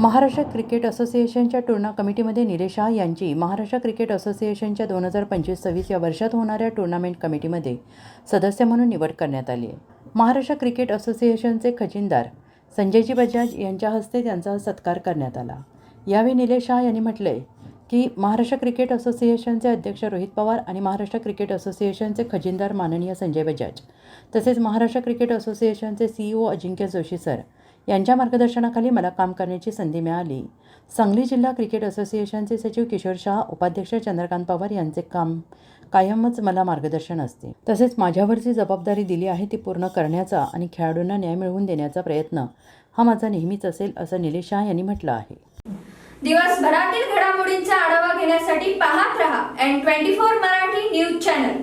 Maharashtra cricket असोसिएशनच्या टूर्ना कमिटीमध्ये निलेश शाह यांची. Maharashtra cricket असोसिएशनच्या दोन हजार पंचवीस सव्वीस या वर्षात होणाऱ्या टुर्नामेंट कमिटीमध्ये सदस्य म्हणून निवड करण्यात आली आहे. महाराष्ट्र क्रिकेट असोसिएशनचे खजिनदार संजयजी बजाज यांच्या हस्ते त्यांचा सत्कार करण्यात आला. यावेळी निलेश शाह यांनी म्हटले की महाराष्ट्र क्रिकेट असोसिएशनचे अध्यक्ष रोहित पवार आणि महाराष्ट्र क्रिकेट असोसिएशनचे खजिनदार माननीय संजय बजाज तसेच महाराष्ट्र क्रिकेट असोसिएशनचे सीईओ अजिंक्य जोशी सर यांच्या मार्गदर्शनाखाली मला काम करण्याची संधी मिळाली. सांगली जिल्हा क्रिकेट असोसिएशनचे सचिव किशोर शाह उपाध्यक्ष चंद्रकांत पवार यांचे काम कायमच मला मार्गदर्शन असते. तसेच माझ्यावर जी जबाबदारी दिली आहे ती पूर्ण करण्याचा आणि खेळाडूंना न्याय मिळवून देण्याचा प्रयत्न हा माझा नेहमीच असेल असं निलेश शाह यांनी म्हटलं आहे. दिवसभरातील घडामोडींचा आढावा घेण्यासाठी पाहत रहा N twenty four Marathi news channel.